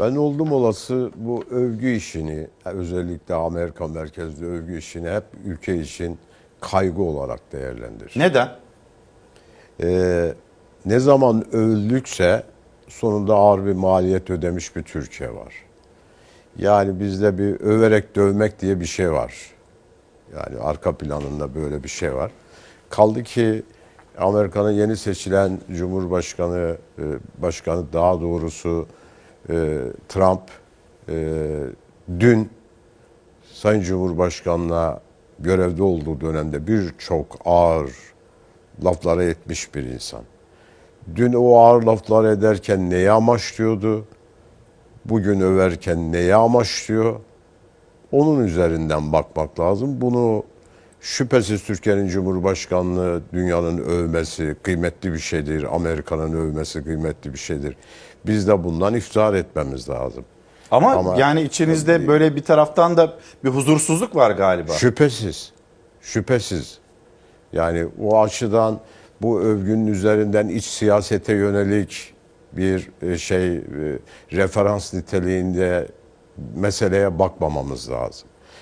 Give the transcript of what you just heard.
Ben oldum olası bu övgü işini, özellikle Amerika merkezli övgü işini hep ülke için kaygı olarak değerlendirir. Neden? Ee, ne zaman övüldükse sonunda ağır bir maliyet ödemiş bir Türkiye var. Yani bizde bir överek dövmek diye bir şey var. Yani arka planında böyle bir şey var. Kaldı ki Amerika'nın yeni seçilen Cumhurbaşkanı, e, başkanı daha doğrusu e, Trump e, dün Sayın Cumhurbaşkanı'na görevde olduğu dönemde birçok ağır laflara etmiş bir insan. Dün o ağır laflar ederken neyi amaçlıyordu? Bugün överken neyi amaçlıyor? Onun üzerinden bakmak lazım. Bunu şüphesiz Türkiye'nin Cumhurbaşkanlığı dünyanın övmesi kıymetli bir şeydir. Amerika'nın övmesi kıymetli bir şeydir. Biz de bundan iftihar etmemiz lazım. Ama, Ama- yani içinizde böyle bir taraftan da bir huzursuzluk var galiba. Şüphesiz. Şüphesiz. Yani o açıdan bu övgünün üzerinden iç siyasete yönelik bir e, şey e, referans niteliğinde meseleye bakmamamız lazım.